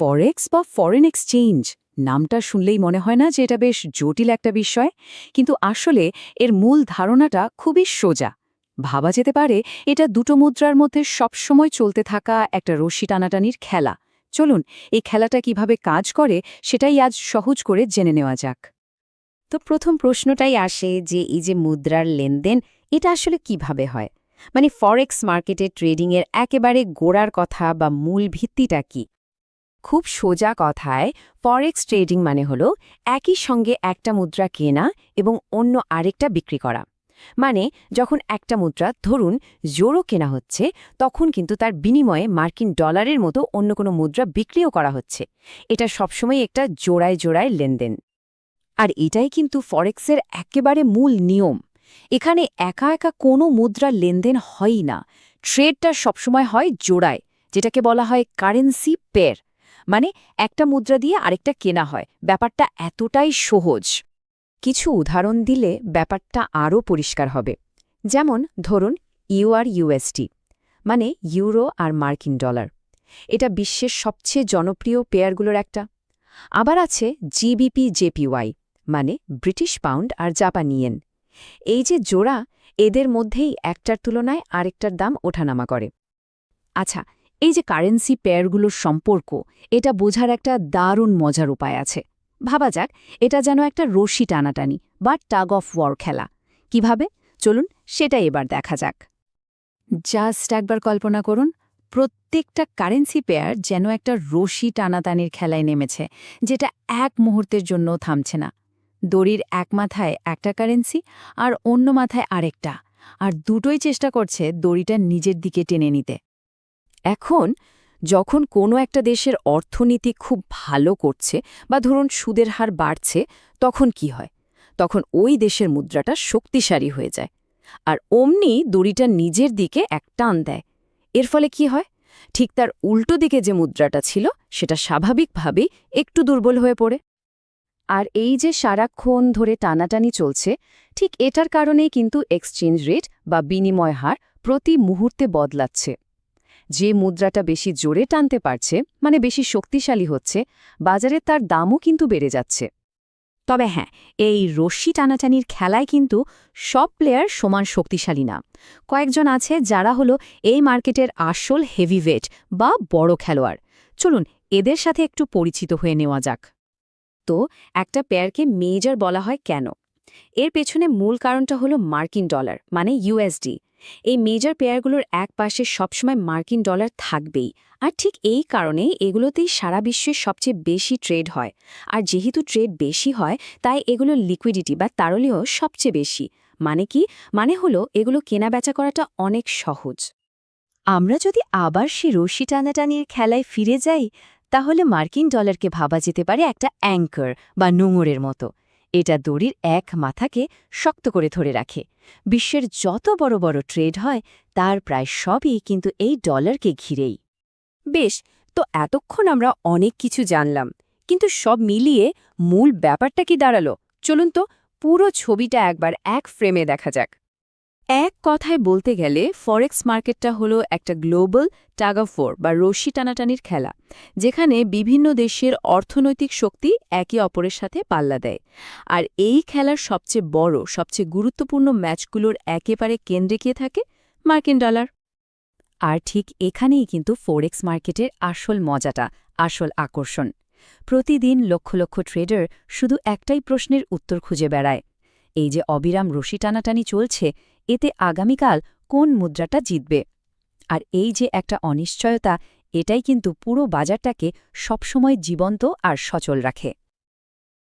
ফরেক্স বা foreign exchange নামটা শুনলেই মনে হয় না যে এটা বেশ জটিল একটা বিষয়, কিন্তু আসলে এর মূল ধারণাটা খুবই সোজা। ভাবা যেতে পারে এটা দুটো মুদ্রার মধ্যে সবসময় চলতে থাকা একটা রশি টানাটানির খেলা। চলুন, এই খেলাটা কীভাবে কাজ করে সেটাই আজ সহজ করে জেনে নেওয়া যাক। তো প্রথম প্রশ্নটাই আসে যে এই যে মুদ্রার লেনদেন, এটা আসলে কীভাবে হয়? মানে ফরেক্স মার্কেটে ট্রেডিংয়ের একেবারে গোড়ার কথা বা মূল ভিত্তিটা কি? খুব সোজা কথায় ফরেক্স ট্রেডিং মানে হলো একই সঙ্গে একটা মুদ্রা কেনা এবং অন্য আরেকটা বিক্রি করা। মানে যখন একটা মুদ্রা, ধরুন জোরও কেনা হচ্ছে, তখন কিন্তু তার বিনিময়ে মার্কিন ডলারের মতো অন্য কোনো মুদ্রা বিক্রিও করা হচ্ছে। এটা সবসময় একটা জোড়ায় জোড়ায় লেনদেন। আর এটাই কিন্তু ফরেক্সের একেবারে মূল নিয়ম। এখানে একা একা কোনো মুদ্রার লেনদেন হয়ই না। ট্রেডটা সবসময় হয় জোড়ায়, যেটাকে বলা হয় কারেন্সি পের মানে একটা মুদ্রা দিয়ে আরেকটা কেনা হয়। ব্যাপারটা এতটাই সহজ। কিছু উদাহরণ দিলে ব্যাপারটা আরও পরিষ্কার হবে। যেমন ধরুন ইউআর ইউএসটি মানে ইউরো আর মার্কিন ডলার। এটা বিশ্বের সবচেয়ে জনপ্রিয় পেয়ারগুলোর একটা। আবার আছে জিবিপি জেপিওয়াই মানে ব্রিটিশ পাউন্ড আর জাপানি ইয়েন। এই যে জোড়া, এদের মধ্যেই একটার তুলনায় আরেকটার দাম ওঠানামা করে। আচ্ছা এই যে কারেন্সি পেয়ারগুলোর সম্পর্ক, এটা বোঝার একটা দারুণ মজার উপায় আছে। ভাবা যাক, এটা যেন একটা রশি টানাটানি বা টাগ অফ ওয়ার খেলা। কীভাবে? চলুন সেটা এবার দেখা যাক। জাস্ট একবার কল্পনা করুন, প্রত্যেকটা কারেন্সি পেয়ার যেন একটা রশি টানাটানির খেলায় নেমেছে, যেটা এক মুহূর্তের জন্য থামছে না। দড়ির এক মাথায় একটা কারেন্সি আর অন্য মাথায় আরেকটা, আর দুটোই চেষ্টা করছে দড়িটা নিজের দিকে টেনে নিতে। এখন যখন কোনো একটা দেশের অর্থনীতি খুব ভালো করছে বা ধরুন সুদের হার বাড়ছে, তখন কি হয়? তখন ওই দেশের মুদ্রাটা শক্তিশালী হয়ে যায়। আর অমনি দড়িটা নিজের দিকে এক টান দেয়। এর ফলে কি হয়? ঠিক তার উল্টো দিকে যে মুদ্রাটা ছিল, সেটা স্বাভাবিকভাবেই একটু দুর্বল হয়ে পড়ে। আর এই যে সারাক্ষণ ধরে টানাটানি চলছে, ঠিক এটার কারণেই কিন্তু এক্সচেঞ্জ রেট বা বিনিময় হার প্রতি মুহূর্তে বদলাচ্ছে। যে মুদ্রাটা বেশি জোরে টানতে পারছে মানে বেশি শক্তিশালী হচ্ছে, বাজারে তার দামও কিন্তু বেড়ে যাচ্ছে। তবে হ্যাঁ এই রশ্মি টানাটানির খেলায় কিন্তু সব প্লেয়ার সমান শক্তিশালী না। কয়েকজন আছে যারা হলো এই মার্কেটের আসল হেভিওয়েট বা বড় খেলোয়াড়। চলুন, এদের সাথে একটু পরিচিত হয়ে নেওয়া যাক। তো, একটা পেয়ারকে মেজর বলা হয় কেন? এর পেছনে মূল কারণটা হলো মার্কিন ডলার মানে ইউএসডি এই মেজর পেয়ারগুলোর এক পাশে সবসময় মার্কিন ডলার থাকবেই। আর ঠিক এই কারণেই এগুলোতেই সারা বিশ্বে সবচেয়ে বেশি ট্রেড হয়। আর যেহেতু ট্রেড বেশি হয়, তাই এগুলোর লিকুইডিটি বা তারলেও সবচেয়ে বেশি। মানে কি? মানে হলো এগুলো কেনা বেচা করাটা অনেক সহজ। আমরা যদি আবার সে রশি টানাটানির খেলায় ফিরে যাই, তাহলে মার্কিন ডলারকে ভাবা যেতে পারে একটা অ্যাঙ্কার বা নোঙরের মতো। এটা দড়ির এক মাথাকে শক্ত করে ধরে রাখে। বিশ্বের যত বড় বড় ট্রেড হয়, তার প্রায় সবই কিন্তু এই ডলারকে ঘিরেই। বেশ, তো এতক্ষণ আমরা অনেক কিছু জানলাম, কিন্তু সব মিলিয়ে মূল ব্যাপারটা কি দাঁড়াল? চলুন তো পুরো ছবিটা একবার এক ফ্রেমে দেখা যাক। এক কথায় বলতে গেলে ফরেক্স মার্কেটটা হলো একটা গ্লোবাল টাগাফোর বা রশি টানাটানির খেলা, যেখানে বিভিন্ন দেশের অর্থনৈতিক শক্তি একে অপরের সাথে পাল্লা দেয়। আর এই খেলার সবচেয়ে বড়, সবচেয়ে গুরুত্বপূর্ণ ম্যাচগুলোর একেবারে কেন্দ্রে কে থাকে? মার্কিন ডলার। আর ঠিক এখানেই কিন্তু ফরেক্স মার্কেটের আসল মজাটা, আসল আকর্ষণ। প্রতিদিন লক্ষ লক্ষ ট্রেডার শুধু একটাই প্রশ্নের উত্তর খুঁজে বেড়ায়। এই যে অবিরাম রশি টানাটানি চলছে এতে আগামীকাল কোন মুদ্রাটা জিতবে? আর এই যে একটা অনিশ্চয়তা, এটাই কিন্তু পুরো বাজারটাকে সবসময় জীবন্ত আর সচল রাখে।